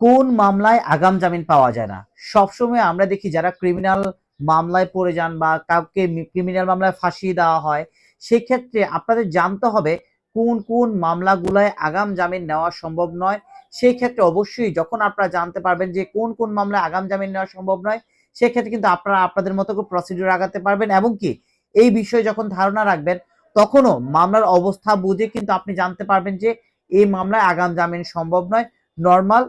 কোন মামলায় আগাম জামিন পাওয়া যায় না? সবসময় আমরা দেখি যারা ক্রিমিনাল মামলায় পড়ে যান বা কাউকে ক্রিমিনাল মামলায় ফাঁসিয়ে দেওয়া হয়, সেক্ষেত্রে আপনাদের জানতে হবে কোন কোন মামলাগুলায় আগাম জামিন নেওয়া সম্ভব নয়। সেই ক্ষেত্রে অবশ্যই যখন আপনারা জানতে পারবেন যে কোন কোন মামলায় আগাম জামিন নেওয়া সম্ভব নয়, সেক্ষেত্রে কিন্তু আপনারা আপনাদের মতো করে প্রসিডিউর আগাতে পারবেন এবং কি এই বিষয়ে যখন ধারণা রাখবেন, তখনও মামলার অবস্থা বুঝে কিন্তু আপনি জানতে পারবেন যে এই মামলায় আগাম জামিন সম্ভব নয়। নর্মাল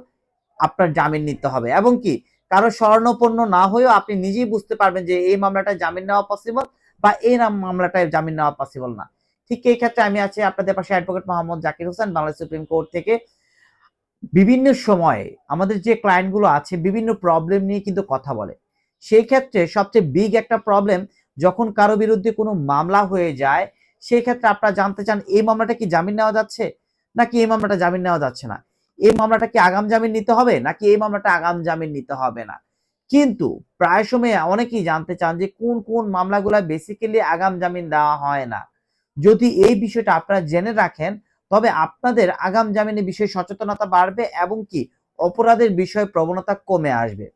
আপনার জামিন নিতে হবে। এবং কি, কারও স্বর্ণপন্ন না হয়েও আপনি নিজেই বুঝতে পারবেন যে এই মামলাটায় জামিন নেওয়া পসিবল বা এই মামলাটায় জামিন নেওয়া পসিবল না। ঠিক এই ক্ষেত্রে আমি আছি আপনাদের পাশে advocate Mohammad Zakir Hossain, Bangladesh supreme court থেকে। বিভিন্ন সময়ে আমাদের যে ক্লায়েন্টগুলো আছে, বিভিন্ন প্রবলেম নিয়ে কিন্তু কথা বলে। সেই ক্ষেত্রে সবচেয়ে বিগ একটা প্রবলেম যখন কারও বিরুদ্ধে কোনো মামলা হয়ে যায়, সেই ক্ষেত্রে আপনারা জানতে চান, এই মামলাটা কি জামিন নেওয়া যাচ্ছে? নাকি এই মামলাটা জামিন নেওয়া যাচ্ছে না? এই মামলাটা কি আগাম জামিন নিতে হবে নাকি এই মামলাটা আগাম জামিন নিতে হবে না? কিন্তু প্রায় সময় অনেকেই জানতে চান যে কোন কোন মামলাগুলো বেসিক্যালি আগাম জামিন দেওয়া হয় না। যদি এই বিষয়টা আপনারা জেনে রাখেন, তবে আপনাদের আগাম জামিনের বিষয়ে সচেতনতা বাড়বে এবং কি অপরাধের বিষয়ে প্রবণতা কমে আসবে।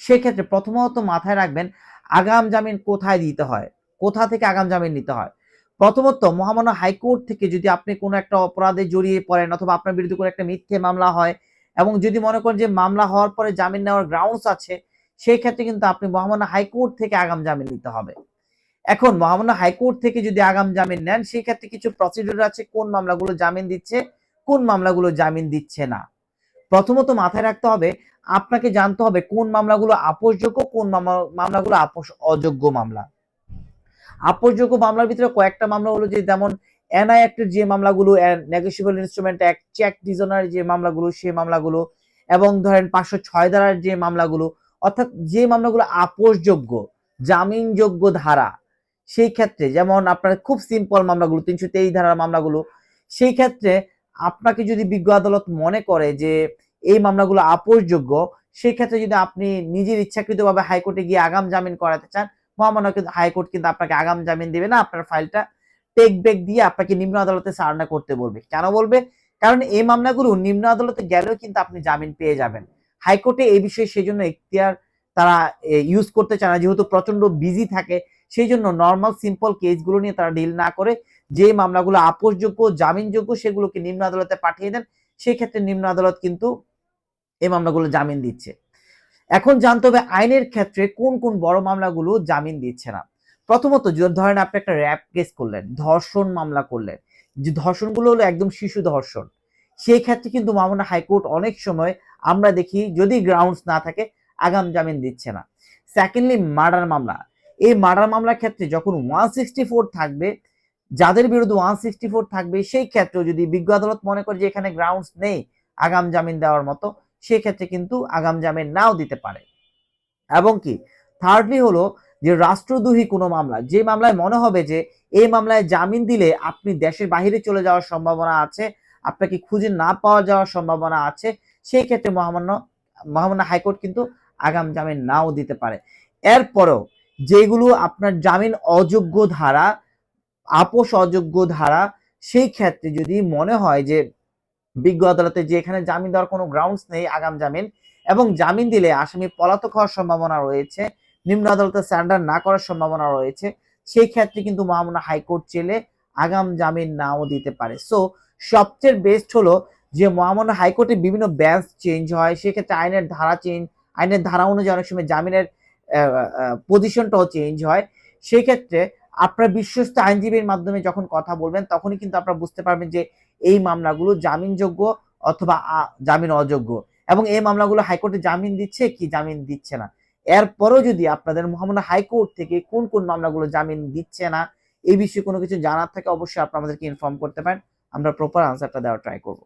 সেক্ষেত্রে প্রথমত মাথায় রাখবেন, আগাম জামিন কোথায় দিতে হয়? কোথা থেকে আগাম জামিন নিতে হয়? প্রথমত মহামান্য হাইকোর্ট থেকে যদি আপনি কোনো একটা অপরাধে জড়িয়ে পড়েন অথবা আপনার বিরুদ্ধে কোনো একটা মিথ্যে মামলা হয় এবং যদি মনে করেন যে মামলা হওয়ার পরে জামিন নেওয়ার গ্রাউন্ডস আছে, সেই ক্ষেত্রে কিন্তু আপনি মহামান্য হাইকোর্ট থেকে আগাম জামিন নিতে হবে। এখন মহামান্য হাইকোর্ট থেকে যদি আগাম জামিন নেন, সেই ক্ষেত্রে কিছু প্রসিডিউর আছে, কোন মামলাগুলো জামিন দিচ্ছে, কোন মামলাগুলো জামিন দিচ্ছে না। প্রথমত মাথায় রাখতে হবে, আপনাকে জানতে হবে কোন মামলাগুলো আপোষযোগ্য, কোন মামলা- মামলাগুলো আপোষ, অযোগ্য মামলা। আপোষযোগ্য মামলার ভিতরে কয়েকটা মামলা হলো যে যেমন এনআই অ্যাক্টের যে মামলাগুলো negotiable instrument act cheque dishonour যে মামলাগুলো সেই মামলাগুলো, এবং ধরেন পাঁচশো ছয় ধারার যে মামলাগুলো, অর্থাৎ যে মামলাগুলো আপোষযোগ্য জামিনযোগ্য ধারা, সেই ক্ষেত্রে যেমন আপনার খুব সিম্পল মামলাগুলো, তিনশো তেইশ ধারার মামলাগুলো, সেই ক্ষেত্রে আপনাকে যদি বিজ্ঞ আদালত মনে করে যে এই মামলাগুলো আপোষযোগ্য সেই ক্ষেত্রে যদি আপনি নিজের ইচ্ছাকৃতভাবে হাইকোর্টে গিয়ে আগাম জামিন করাতে চান মহামান্য হাইকোর্ট কিন্তু আপনাকে আগাম জামিন দেবে না। আপনার ফাইলটা টেক ব্যাক দিয়ে আপনাকে নিম্ন আদালতে সারনা করতে বলবে। কেন বলবে? কারণ এই মামলাগুলো নিম্ন আদালতে গেলেও কিন্তু আপনি জামিন পেয়ে যাবেন। হাইকোর্টে এই বিষয়ে সেই জন্য এখতিয়ার তারা ইউজ করতে চায় না। যেহেতু প্রচণ্ড বিজি থাকে সেই জন্য নর্মাল সিম্পল কেসগুলো নিয়ে তারা ডিল না করে যে মামলাগুলো আপোষযোগ্য, জামিনযোগ্য, সেগুলোকে নিম্ন আদালতে পাঠিয়ে দেন সেই ক্ষেত্রে নিম্ন আদালত কিন্তু এই মামলাগুলো জামিন দিচ্ছে। এখন জানতে হবে আইনের ক্ষেত্রে কোন কোন বড় মামলাগুলো জামিন দিচ্ছে না। প্রথমত ধরেন আপনি একটা র্যাপ কেস করলেন, ধর্ষণ মামলা করলেন, যে ধর্ষণগুলো হলো একদম শিশু ধর্ষণ, সেই ক্ষেত্রে কিন্তু মামলা হাইকোর্ট অনেক সময় আমরা দেখি যদি গ্রাউন্ডস না থাকে আগাম জামিন দিচ্ছে না। সেকেন্ডলি মার্ডার মামলা, এই মার্ডার মামলার ক্ষেত্রে যখন ওয়ান সিক্সটি ফোর থাকবে, যাদের বিরুদ্ধে ওয়ান সিক্সটি ফোর থাকবে, সেই ক্ষেত্রেও যদি বিজ্ঞ আদালত মনে করে যে এখানে গ্রাউন্ডস নেই, আগাম জামিন দেওয়ার মতো সেক্ষেত্রে কিন্তু আগাম জামিন নাও দিতে পারে। এবং কি? থার্ডলি হলো যে রাষ্ট্রদ্রোহী কোনো মামলা যে মামলায় মনে হবে যে এই মামলায় জামিন দিলে আপনি দেশের বাহিরে চলে যাওয়ার সম্ভাবনা আছে, আপনাকে খুঁজে না পাওয়া যাওয়ার সম্ভাবনা আছে সেই ক্ষেত্রে মহামান্য মহামান্য হাইকোর্ট কিন্তু আগাম জামিন নাও দিতে পারে। এরপরেও যেগুলো আপনার জামিন অযোগ্য ধারা, আপোষ অযোগ্য ধারা, সেই ক্ষেত্রে যদি মনে হয় যে বিজ্ঞ আদালতে যে এখানে জামিন দেওয়ার কোনো গ্রাউন্ডস নেই আগাম জামিন, এবং জামিন দিলে আসামি পলাতক হওয়ার সম্ভাবনা রয়েছে, নিম্ন আদালতে স্যান্ডার না করার সম্ভাবনা রয়েছে, সেই ক্ষেত্রে কিন্তু মহামান্য হাইকোর্ট চেলে আগাম জামিন নাও দিতে পারে। সো সবচেয়ে বেস্ট হলো যে মহামান্য হাইকোর্টে বিভিন্ন ব্যাঞ্চ চেঞ্জ হয়, সেক্ষেত্রে আইনের ধারা চেঞ্জ আইনের ধারা অনুযায়ী অনেক সময় জামিনের পজিশনটাও চেঞ্জ হয়। সেই ক্ষেত্রে আপনার বিশ্বস্ত আইনজীবীর মাধ্যমে যখন কথা বলবেন, তখনই কিন্তু আপনারা বুঝতে পারবেন যে এই মামলাগুলো জামিনযোগ্য অথবা জামিন অযোগ্য। এবং এই মামলাগুলো হাইকোর্টে জামিন দিচ্ছে কি জামিন দিচ্ছে না? এরপরও যদি আপনাদের মহামান্য হাইকোর্ট থেকে কোন কোন মামলাগুলো জামিন দিচ্ছে না, এই বিষয়ে কোনো কিছু জানার থাকে অবশ্যই আপনারা আমাদেরকে ইনফর্ম করতে পারেন। আমরা প্রপার আনসারটা দেওয়ার ট্রাই করব।